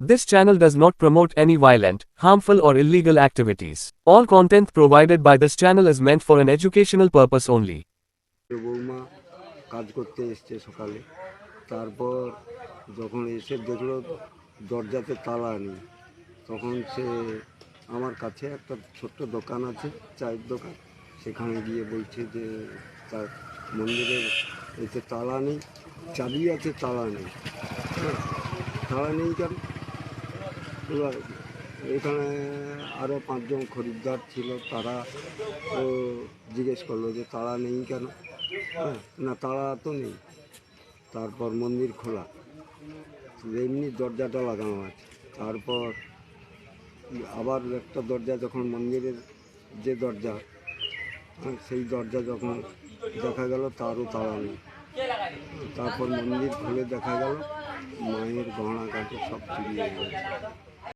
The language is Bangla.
This channel does not promote any violent, harmful, or illegal activities. All content provided by this channel is meant for an educational purpose only. বৌমা কাজ করতে এসছে সকালে তারপর যখন এসে দেখলো দরজাতে তালা নেই তখন সে আমার কাছে একটা ছোট্ট দোকান আছে চায়ের দোকান সেখানে গিয়ে বলছে যে তার মন্দিরের এতে তালা নেই চাবি আছে তালা নেই হ্যাঁ, তালা নেই কেন এবার এখানে আরও পাঁচজন খরিদ্দার ছিল তারা ও জিজ্ঞেস করল যে তারা নেই কেন? হ্যাঁ না তারা তো নেই। তারপর মন্দির খোলা। এমনি দরজাটা লাগানো আছে। তারপর আবার একটা দরজা যখন মন্দিরের যে দরজা হ্যাঁ, সেই দরজা যখন দেখা গেল তারও তালা নেই। তারপর মন্দির খুলে দেখা গেল মায়ের গহনা কাটে সব চুরি হয়ে গেছে।